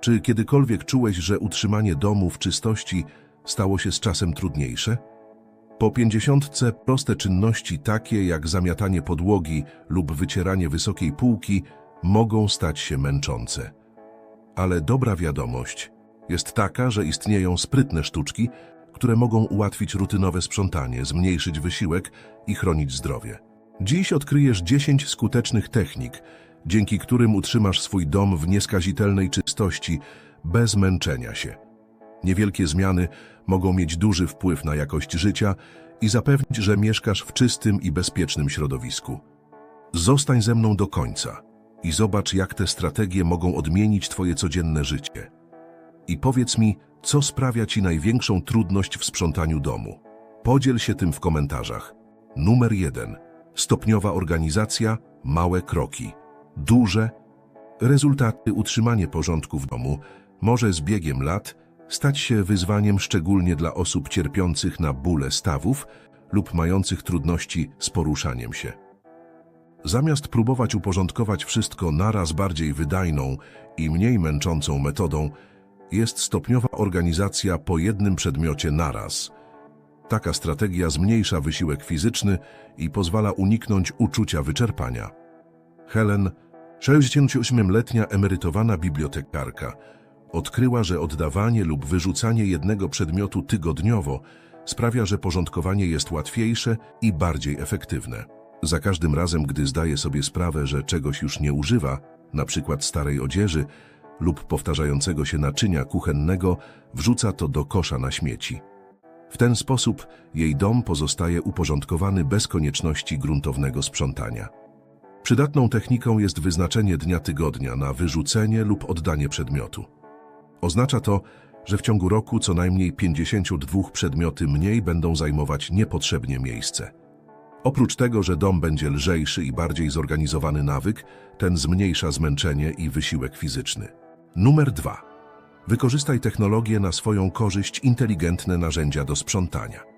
Czy kiedykolwiek czułeś, że utrzymanie domu w czystości stało się z czasem trudniejsze? Po pięćdziesiątce proste czynności takie jak zamiatanie podłogi lub wycieranie wysokiej półki mogą stać się męczące. Ale dobra wiadomość jest taka, że istnieją sprytne sztuczki, które mogą ułatwić rutynowe sprzątanie, zmniejszyć wysiłek i chronić zdrowie. Dziś odkryjesz 10 skutecznych technik, dzięki którym utrzymasz swój dom w nieskazitelnej czystości bez męczenia się. Niewielkie zmiany mogą mieć duży wpływ na jakość życia i zapewnić, że mieszkasz w czystym i bezpiecznym środowisku. Zostań ze mną do końca i zobacz, jak te strategie mogą odmienić Twoje codzienne życie. I powiedz mi, co sprawia Ci największą trudność w sprzątaniu domu. Podziel się tym w komentarzach. Numer jeden. Stopniowa organizacja, małe kroki. Duże rezultaty utrzymanie porządku w domu może z biegiem lat stać się wyzwaniem szczególnie dla osób cierpiących na bóle stawów lub mających trudności z poruszaniem się. Zamiast próbować uporządkować wszystko naraz bardziej wydajną i mniej męczącą metodą, jest stopniowa organizacja po jednym przedmiocie naraz. Taka strategia zmniejsza wysiłek fizyczny i pozwala uniknąć uczucia wyczerpania. Helen, 68-letnia emerytowana bibliotekarka, odkryła, że oddawanie lub wyrzucanie jednego przedmiotu tygodniowo sprawia, że porządkowanie jest łatwiejsze i bardziej efektywne. Za każdym razem, gdy zdaje sobie sprawę, że czegoś już nie używa, przykład starej odzieży lub powtarzającego się naczynia kuchennego, wrzuca to do kosza na śmieci. W ten sposób jej dom pozostaje uporządkowany bez konieczności gruntownego sprzątania. Przydatną techniką jest wyznaczenie dnia tygodnia na wyrzucenie lub oddanie przedmiotu. Oznacza to, że w ciągu roku co najmniej 52 przedmioty mniej będą zajmować niepotrzebnie miejsce. Oprócz tego, że dom będzie lżejszy i bardziej zorganizowany nawyk, ten zmniejsza zmęczenie i wysiłek fizyczny. Numer 2. Wykorzystaj technologię na swoją korzyść inteligentne narzędzia do sprzątania.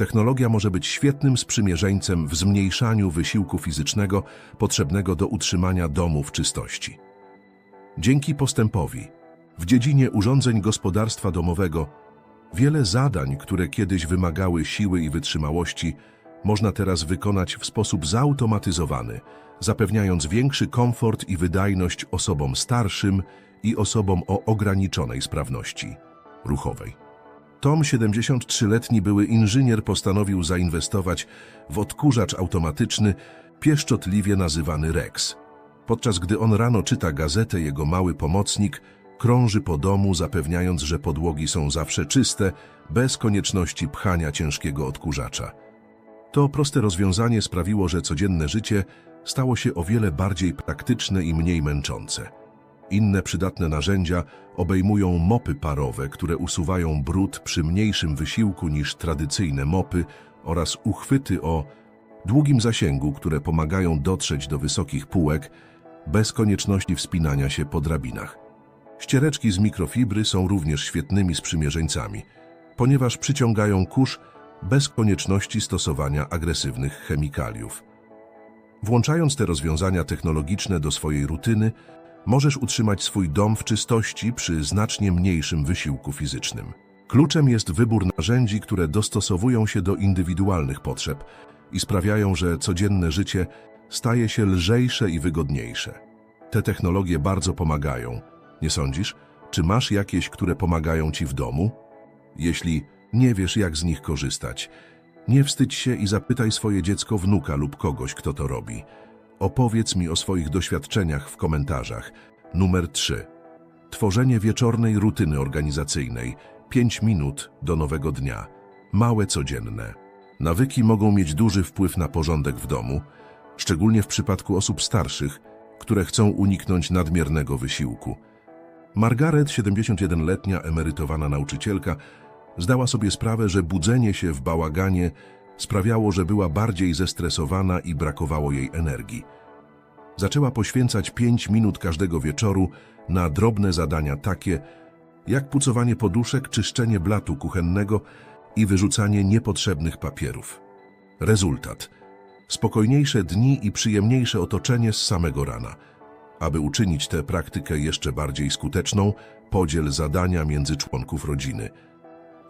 Technologia może być świetnym sprzymierzeńcem w zmniejszaniu wysiłku fizycznego potrzebnego do utrzymania domu w czystości. Dzięki postępowi w dziedzinie urządzeń gospodarstwa domowego wiele zadań, które kiedyś wymagały siły i wytrzymałości, można teraz wykonać w sposób zautomatyzowany, zapewniając większy komfort i wydajność osobom starszym i osobom o ograniczonej sprawności ruchowej. Tom, 73-letni były inżynier, postanowił zainwestować w odkurzacz automatyczny, pieszczotliwie nazywany Rex. Podczas gdy on rano czyta gazetę, jego mały pomocnik krąży po domu, zapewniając, że podłogi są zawsze czyste, bez konieczności pchania ciężkiego odkurzacza. To proste rozwiązanie sprawiło, że codzienne życie stało się o wiele bardziej praktyczne i mniej męczące. Inne przydatne narzędzia obejmują mopy parowe, które usuwają brud przy mniejszym wysiłku niż tradycyjne mopy oraz uchwyty o długim zasięgu, które pomagają dotrzeć do wysokich półek bez konieczności wspinania się po drabinach. Ściereczki z mikrofibry są również świetnymi sprzymierzeńcami, ponieważ przyciągają kurz bez konieczności stosowania agresywnych chemikaliów. Włączając te rozwiązania technologiczne do swojej rutyny, możesz utrzymać swój dom w czystości przy znacznie mniejszym wysiłku fizycznym. Kluczem jest wybór narzędzi, które dostosowują się do indywidualnych potrzeb i sprawiają, że codzienne życie staje się lżejsze i wygodniejsze. Te technologie bardzo pomagają. Nie sądzisz? Czy masz jakieś, które pomagają ci w domu? Jeśli nie wiesz, jak z nich korzystać, nie wstydź się i zapytaj swoje dziecko, wnuka lub kogoś, kto to robi. Opowiedz mi o swoich doświadczeniach w komentarzach. Numer 3. Tworzenie wieczornej rutyny organizacyjnej. 5 minut do nowego dnia. Małe codzienne. Nawyki mogą mieć duży wpływ na porządek w domu, szczególnie w przypadku osób starszych, które chcą uniknąć nadmiernego wysiłku. Margaret, 71-letnia emerytowana nauczycielka, zdała sobie sprawę, że budzenie się w bałaganie sprawiało, że była bardziej zestresowana i brakowało jej energii. Zaczęła poświęcać pięć minut każdego wieczoru na drobne zadania takie, jak pucowanie poduszek, czyszczenie blatu kuchennego i wyrzucanie niepotrzebnych papierów. Rezultat. Spokojniejsze dni i przyjemniejsze otoczenie z samego rana. Aby uczynić tę praktykę jeszcze bardziej skuteczną, podziel zadania między członków rodziny.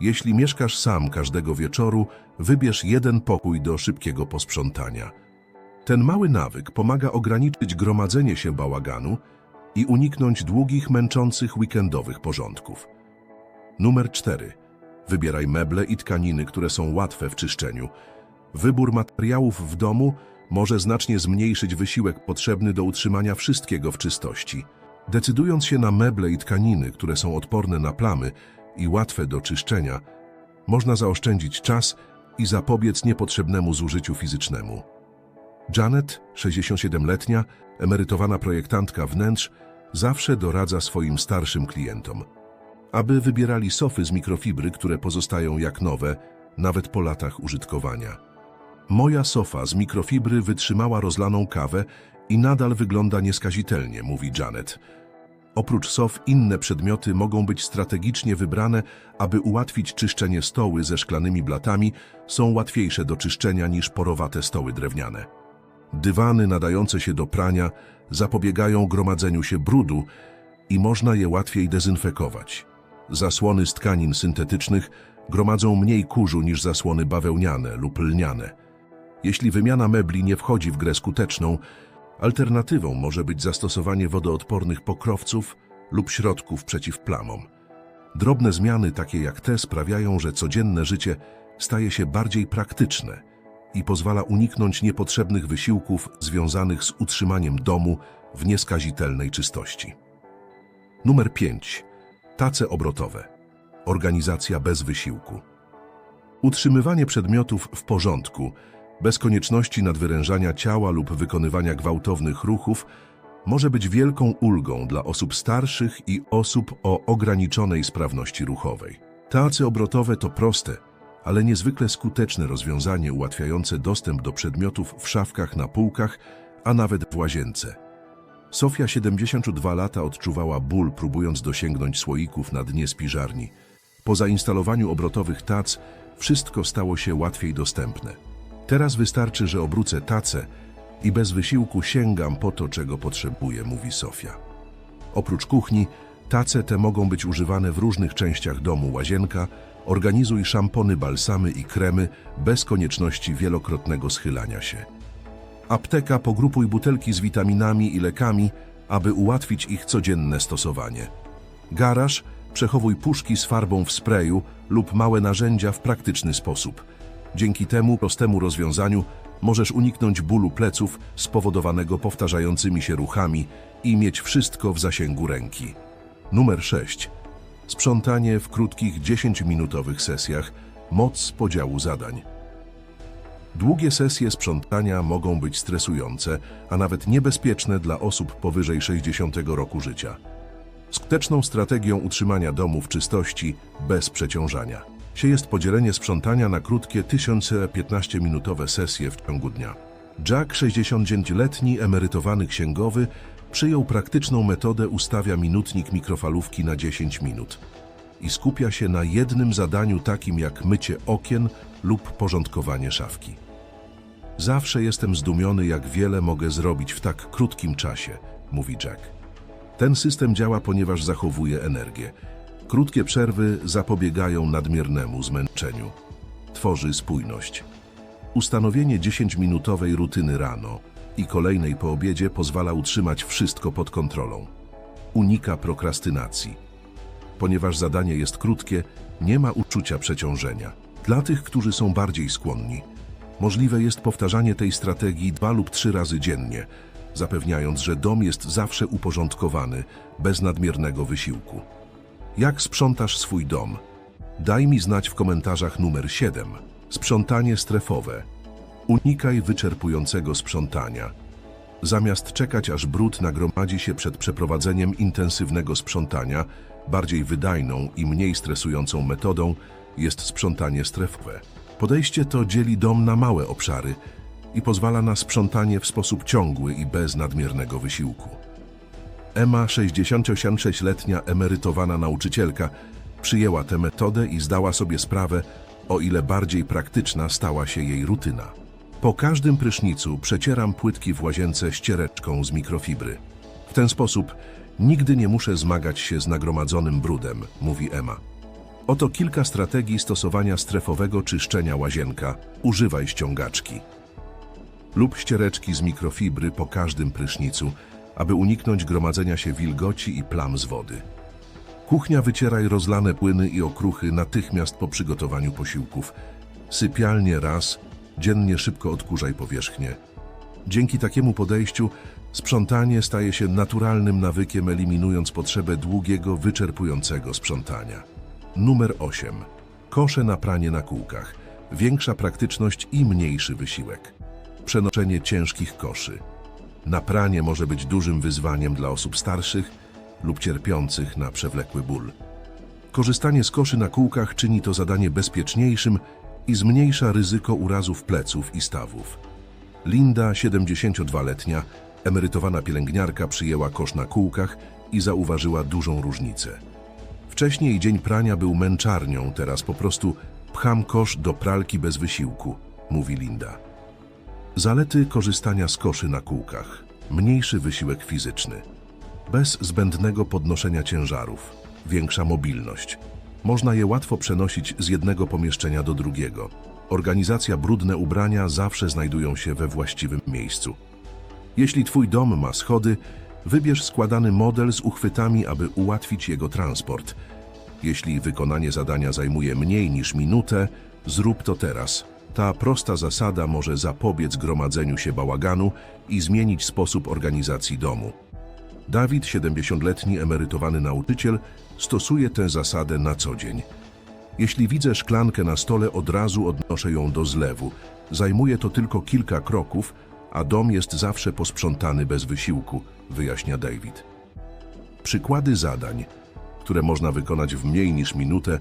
Jeśli mieszkasz sam każdego wieczoru, wybierz jeden pokój do szybkiego posprzątania. Ten mały nawyk pomaga ograniczyć gromadzenie się bałaganu i uniknąć długich, męczących weekendowych porządków. Numer 4. Wybieraj meble i tkaniny, które są łatwe w czyszczeniu. Wybór materiałów w domu może znacznie zmniejszyć wysiłek potrzebny do utrzymania wszystkiego w czystości. Decydując się na meble i tkaniny, które są odporne na plamy i łatwe do czyszczenia, można zaoszczędzić czas i zapobiec niepotrzebnemu zużyciu fizycznemu. Janet, 67-letnia, emerytowana projektantka wnętrz, zawsze doradza swoim starszym klientom, aby wybierali sofy z mikrofibry, które pozostają jak nowe, nawet po latach użytkowania. Moja sofa z mikrofibry wytrzymała rozlaną kawę i nadal wygląda nieskazitelnie, mówi Janet. Oprócz sof inne przedmioty mogą być strategicznie wybrane, aby ułatwić czyszczenie stoły ze szklanymi blatami, są łatwiejsze do czyszczenia niż porowate stoły drewniane. Dywany nadające się do prania zapobiegają gromadzeniu się brudu i można je łatwiej dezynfekować. Zasłony z tkanin syntetycznych gromadzą mniej kurzu niż zasłony bawełniane lub lniane. Jeśli wymiana mebli nie wchodzi w grę skuteczną, alternatywą może być zastosowanie wodoodpornych pokrowców lub środków przeciw plamom. Drobne zmiany takie jak te sprawiają, że codzienne życie staje się bardziej praktyczne i pozwala uniknąć niepotrzebnych wysiłków związanych z utrzymaniem domu w nieskazitelnej czystości. Numer 5. Tace obrotowe. Organizacja bez wysiłku. Utrzymywanie przedmiotów w porządku, bez konieczności nadwyrężania ciała lub wykonywania gwałtownych ruchów, może być wielką ulgą dla osób starszych i osób o ograniczonej sprawności ruchowej. Tace obrotowe to proste, ale niezwykle skuteczne rozwiązanie ułatwiające dostęp do przedmiotów w szafkach na półkach, a nawet w łazience. Sofia, 72 lata, odczuwała ból, próbując dosięgnąć słoików na dnie spiżarni. Po zainstalowaniu obrotowych tac wszystko stało się łatwiej dostępne. Teraz wystarczy, że obrócę tacę i bez wysiłku sięgam po to, czego potrzebuję, mówi Sofia. Oprócz kuchni, tace te mogą być używane w różnych częściach domu łazienka, organizuj szampony, balsamy i kremy bez konieczności wielokrotnego schylania się. Apteka pogrupuj butelki z witaminami i lekami, aby ułatwić ich codzienne stosowanie. Garaż przechowuj puszki z farbą w sprayu lub małe narzędzia w praktyczny sposób. Dzięki temu prostemu rozwiązaniu możesz uniknąć bólu pleców spowodowanego powtarzającymi się ruchami i mieć wszystko w zasięgu ręki. Numer 6. Sprzątanie w krótkich 10-minutowych sesjach. Moc podziału zadań. Długie sesje sprzątania mogą być stresujące, a nawet niebezpieczne dla osób powyżej 60 roku życia. Skuteczną strategią utrzymania domu w czystości bez przeciążania się jest podzielenie sprzątania na krótkie 1015-minutowe sesje w ciągu dnia. Jack, 69-letni emerytowany księgowy, przyjął praktyczną metodę ustawia minutnik mikrofalówki na 10 minut i skupia się na jednym zadaniu takim jak mycie okien lub porządkowanie szafki. Zawsze jestem zdumiony, jak wiele mogę zrobić w tak krótkim czasie, mówi Jack. Ten system działa, ponieważ zachowuje energię. Krótkie przerwy zapobiegają nadmiernemu zmęczeniu. Tworzy spójność. Ustanowienie 10-minutowej rutyny rano i kolejnej po obiedzie pozwala utrzymać wszystko pod kontrolą. Unika prokrastynacji. Ponieważ zadanie jest krótkie, nie ma uczucia przeciążenia. Dla tych, którzy są bardziej skłonni, możliwe jest powtarzanie tej strategii dwa lub trzy razy dziennie, zapewniając, że dom jest zawsze uporządkowany, bez nadmiernego wysiłku. Jak sprzątasz swój dom? Daj mi znać w komentarzach numer 7. Sprzątanie strefowe. Unikaj wyczerpującego sprzątania. Zamiast czekać aż brud nagromadzi się przed przeprowadzeniem intensywnego sprzątania, bardziej wydajną i mniej stresującą metodą jest sprzątanie strefowe. Podejście to dzieli dom na małe obszary i pozwala na sprzątanie w sposób ciągły i bez nadmiernego wysiłku. Emma, 66-letnia emerytowana nauczycielka, przyjęła tę metodę i zdała sobie sprawę, o ile bardziej praktyczna stała się jej rutyna. Po każdym prysznicu przecieram płytki w łazience ściereczką z mikrofibry. W ten sposób nigdy nie muszę zmagać się z nagromadzonym brudem, mówi Emma. Oto kilka strategii stosowania strefowego czyszczenia łazienka. Używaj ściągaczki lub ściereczki z mikrofibry po każdym prysznicu, aby uniknąć gromadzenia się wilgoci i plam z wody. Kuchnia wycieraj rozlane płyny i okruchy natychmiast po przygotowaniu posiłków. Sypialnie raz, dziennie szybko odkurzaj powierzchnię. Dzięki takiemu podejściu sprzątanie staje się naturalnym nawykiem, eliminując potrzebę długiego, wyczerpującego sprzątania. Numer 8. Kosze na pranie na kółkach. Większa praktyczność i mniejszy wysiłek. Przenoszenie ciężkich koszy. Na pranie może być dużym wyzwaniem dla osób starszych lub cierpiących na przewlekły ból. Korzystanie z koszy na kółkach czyni to zadanie bezpieczniejszym i zmniejsza ryzyko urazów pleców i stawów. Linda, 72-letnia, emerytowana pielęgniarka, przyjęła kosz na kółkach i zauważyła dużą różnicę. Wcześniej dzień prania był męczarnią, teraz po prostu pcham kosz do pralki bez wysiłku, mówi Linda. Zalety korzystania z koszy na kółkach. Mniejszy wysiłek fizyczny. Bez zbędnego podnoszenia ciężarów. Większa mobilność. Można je łatwo przenosić z jednego pomieszczenia do drugiego. Organizacja brudne ubrania zawsze znajdują się we właściwym miejscu. Jeśli Twój dom ma schody, wybierz składany model z uchwytami, aby ułatwić jego transport. Jeśli wykonanie zadania zajmuje mniej niż minutę, zrób to teraz. Ta prosta zasada może zapobiec gromadzeniu się bałaganu i zmienić sposób organizacji domu. Dawid, 70-letni emerytowany nauczyciel, stosuje tę zasadę na co dzień. Jeśli widzę szklankę na stole, od razu odnoszę ją do zlewu. Zajmuje to tylko kilka kroków, a dom jest zawsze posprzątany bez wysiłku, wyjaśnia David. Przykłady zadań, które można wykonać w mniej niż minutę,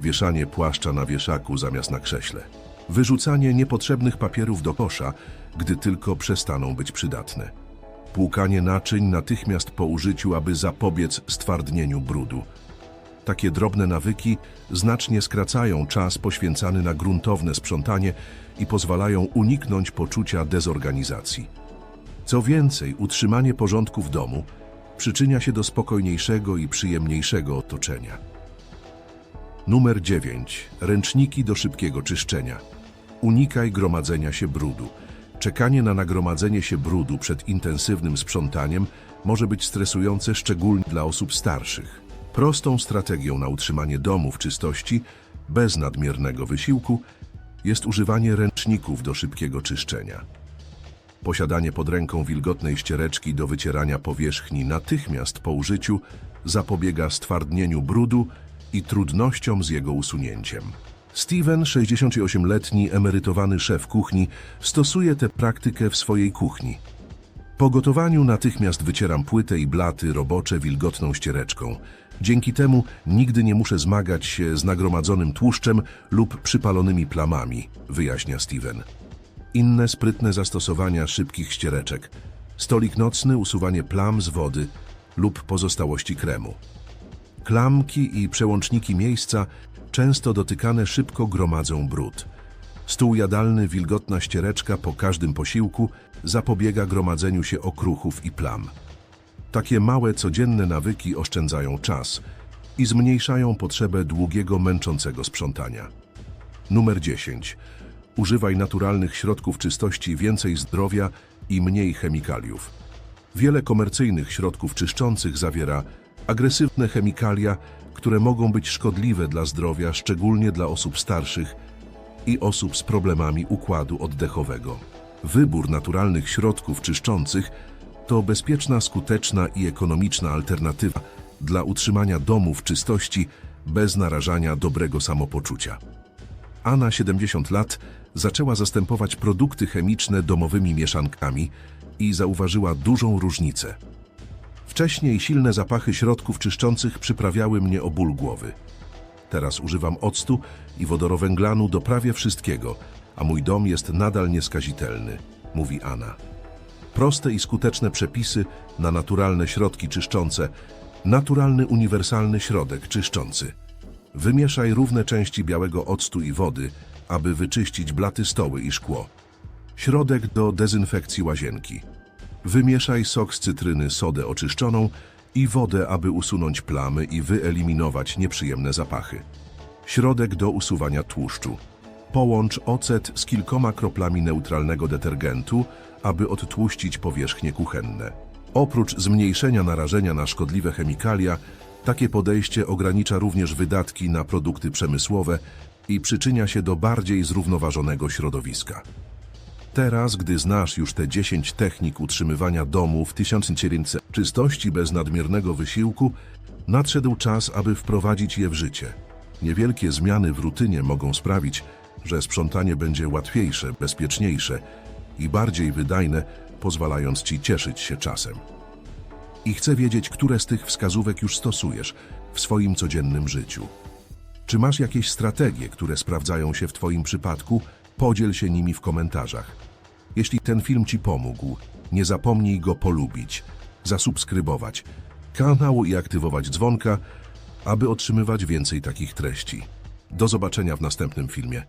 wieszanie płaszcza na wieszaku zamiast na krześle. Wyrzucanie niepotrzebnych papierów do kosza, gdy tylko przestaną być przydatne. Płukanie naczyń natychmiast po użyciu, aby zapobiec stwardnieniu brudu. Takie drobne nawyki znacznie skracają czas poświęcany na gruntowne sprzątanie i pozwalają uniknąć poczucia dezorganizacji. Co więcej, utrzymanie porządku w domu przyczynia się do spokojniejszego i przyjemniejszego otoczenia. Numer 9. Ręczniki do szybkiego czyszczenia. Unikaj gromadzenia się brudu. Czekanie na nagromadzenie się brudu przed intensywnym sprzątaniem może być stresujące szczególnie dla osób starszych. Prostą strategią na utrzymanie domu w czystości, bez nadmiernego wysiłku, jest używanie ręczników do szybkiego czyszczenia. Posiadanie pod ręką wilgotnej ściereczki do wycierania powierzchni natychmiast po użyciu zapobiega stwardnieniu brudu i trudnościom z jego usunięciem. Steven, 68-letni emerytowany szef kuchni, stosuje tę praktykę w swojej kuchni. Po gotowaniu natychmiast wycieram płytę i blaty robocze wilgotną ściereczką. Dzięki temu nigdy nie muszę zmagać się z nagromadzonym tłuszczem lub przypalonymi plamami, wyjaśnia Steven. Inne sprytne zastosowania szybkich ściereczek. Stolik nocny, usuwanie plam z wody lub pozostałości kremu. Klamki i przełączniki miejsca często dotykane szybko gromadzą brud. Stół jadalny, wilgotna ściereczka po każdym posiłku zapobiega gromadzeniu się okruchów i plam. Takie małe, codzienne nawyki oszczędzają czas i zmniejszają potrzebę długiego, męczącego sprzątania. Numer 10. Używaj naturalnych środków czystości, więcej zdrowia i mniej chemikaliów. Wiele komercyjnych środków czyszczących zawiera agresywne chemikalia, które mogą być szkodliwe dla zdrowia, szczególnie dla osób starszych i osób z problemami układu oddechowego. Wybór naturalnych środków czyszczących to bezpieczna, skuteczna i ekonomiczna alternatywa dla utrzymania domu w czystości bez narażania dobrego samopoczucia. Anna, 70 lat, zaczęła zastępować produkty chemiczne domowymi mieszankami i zauważyła dużą różnicę. Wcześniej silne zapachy środków czyszczących przyprawiały mnie o ból głowy. Teraz używam octu i wodorowęglanu do prawie wszystkiego, a mój dom jest nadal nieskazitelny, mówi Anna. Proste i skuteczne przepisy na naturalne środki czyszczące, naturalny uniwersalny środek czyszczący. Wymieszaj równe części białego octu i wody, aby wyczyścić blaty stoły i szkło. Środek do dezynfekcji łazienki. Wymieszaj sok z cytryny, sodę oczyszczoną i wodę, aby usunąć plamy i wyeliminować nieprzyjemne zapachy. Środek do usuwania tłuszczu. Połącz ocet z kilkoma kroplami neutralnego detergentu, aby odtłuścić powierzchnie kuchenne. Oprócz zmniejszenia narażenia na szkodliwe chemikalia, takie podejście ogranicza również wydatki na produkty przemysłowe i przyczynia się do bardziej zrównoważonego środowiska. Teraz, gdy znasz już te 10 technik utrzymywania domu w 1900 czystości bez nadmiernego wysiłku, nadszedł czas, aby wprowadzić je w życie. Niewielkie zmiany w rutynie mogą sprawić, że sprzątanie będzie łatwiejsze, bezpieczniejsze i bardziej wydajne, pozwalając Ci cieszyć się czasem. I chcę wiedzieć, które z tych wskazówek już stosujesz w swoim codziennym życiu. Czy masz jakieś strategie, które sprawdzają się w Twoim przypadku? Podziel się nimi w komentarzach. Jeśli ten film Ci pomógł, nie zapomnij go polubić, zasubskrybować kanału i aktywować dzwonka, aby otrzymywać więcej takich treści. Do zobaczenia w następnym filmie.